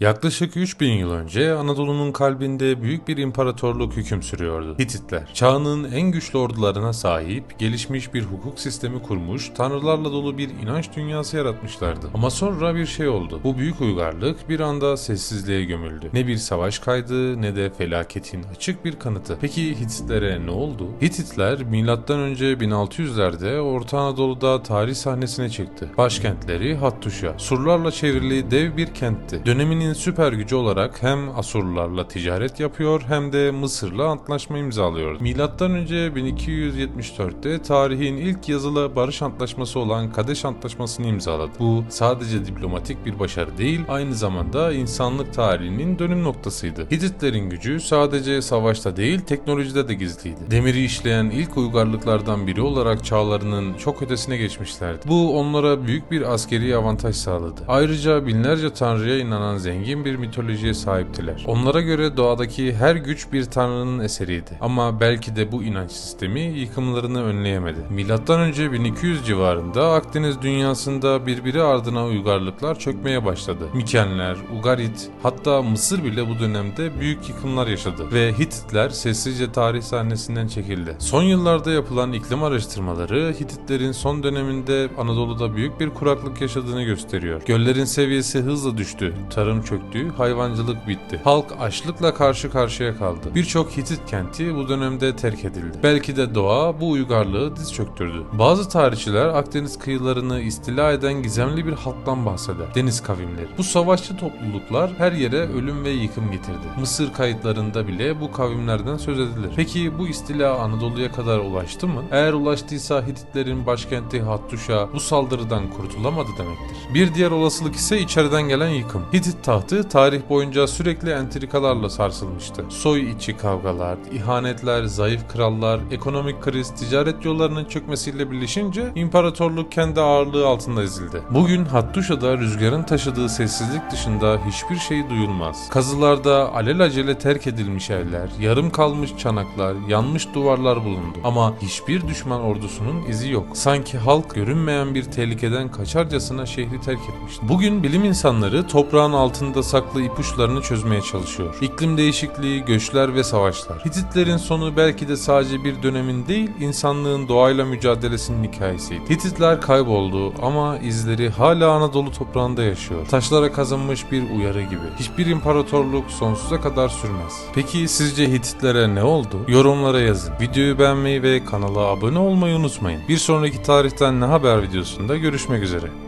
Yaklaşık 3000 yıl önce Anadolu'nun kalbinde büyük bir imparatorluk hüküm sürüyordu. Hititler, çağının en güçlü ordularına sahip, gelişmiş bir hukuk sistemi kurmuş, tanrılarla dolu bir inanç dünyası yaratmışlardı. Ama sonra bir şey oldu. Bu büyük uygarlık bir anda sessizliğe gömüldü. Ne bir savaş kaydı ne de felaketin açık bir kanıtı. Peki Hititlere ne oldu? Hititler M.Ö. 1600'lerde Orta Anadolu'da tarih sahnesine çıktı. Başkentleri Hattuşa, surlarla çevrili dev bir kentti. Döneminin süper gücü olarak hem Asurlularla ticaret yapıyor hem de Mısır'la antlaşma imzalıyordu. Milattan önce 1274'te tarihin ilk yazılı barış antlaşması olan Kadeş Antlaşması'nı imzaladı. Bu sadece diplomatik bir başarı değil, aynı zamanda insanlık tarihinin dönüm noktasıydı. Hititlerin gücü sadece savaşta değil, teknolojide de gizliydi. Demiri işleyen ilk uygarlıklardan biri olarak çağlarının çok ötesine geçmişlerdi. Bu onlara büyük bir askeri avantaj sağladı. Ayrıca binlerce tanrıya inanan zengin bir mitolojiye sahiptiler. Onlara göre doğadaki her güç bir tanrının eseriydi. Ama belki de bu inanç sistemi yıkımlarını önleyemedi. Milattan önce 1200 civarında Akdeniz dünyasında birbiri ardına uygarlıklar çökmeye başladı. Mikenler, Ugarit, hatta Mısır bile bu dönemde büyük yıkımlar yaşadı ve Hititler sessizce tarih sahnesinden çekildi. Son yıllarda yapılan iklim araştırmaları Hititlerin son döneminde Anadolu'da büyük bir kuraklık yaşadığını gösteriyor. Göllerin seviyesi hızla düştü, tarım çöktü, hayvancılık bitti. Halk açlıkla karşı karşıya kaldı. Birçok Hitit kenti bu dönemde terk edildi. Belki de doğa bu uygarlığı diz çöktürdü. Bazı tarihçiler Akdeniz kıyılarını istila eden gizemli bir halktan bahseder. Deniz kavimleri. Bu savaşçı topluluklar her yere ölüm ve yıkım getirdi. Mısır kayıtlarında bile bu kavimlerden söz edilir. Peki bu istila Anadolu'ya kadar ulaştı mı? Eğer ulaştıysa Hititlerin başkenti Hattuşa bu saldırıdan kurtulamadı demektir. Bir diğer olasılık ise içeriden gelen yıkım. Hitit tahtı tarih boyunca sürekli entrikalarla sarsılmıştı. Soy içi kavgalar, ihanetler, zayıf krallar, ekonomik kriz, ticaret yollarının çökmesiyle birleşince imparatorluk kendi ağırlığı altında ezildi. Bugün Hattuşa'da rüzgarın taşıdığı sessizlik dışında hiçbir şey duyulmaz. Kazılarda alelacele terk edilmiş evler, yarım kalmış çanaklar, yanmış duvarlar bulundu. Ama hiçbir düşman ordusunun izi yok. Sanki halk görünmeyen bir tehlikeden kaçarcasına şehri terk etmişti. Bugün bilim insanları toprağın altında saklı ipuçlarını çözmeye çalışıyor. İklim değişikliği, göçler ve savaşlar. Hititlerin sonu belki de sadece bir dönemin değil, insanlığın doğayla mücadelesinin hikayesiydi. Hititler kayboldu ama izleri hala Anadolu toprağında yaşıyor. Taşlara kazınmış bir uyarı gibi. Hiçbir imparatorluk sonsuza kadar sürmez. Peki sizce Hititlere ne oldu? Yorumlara yazın. Videoyu beğenmeyi ve kanala abone olmayı unutmayın. Bir sonraki tarihten ne haber videosunda görüşmek üzere.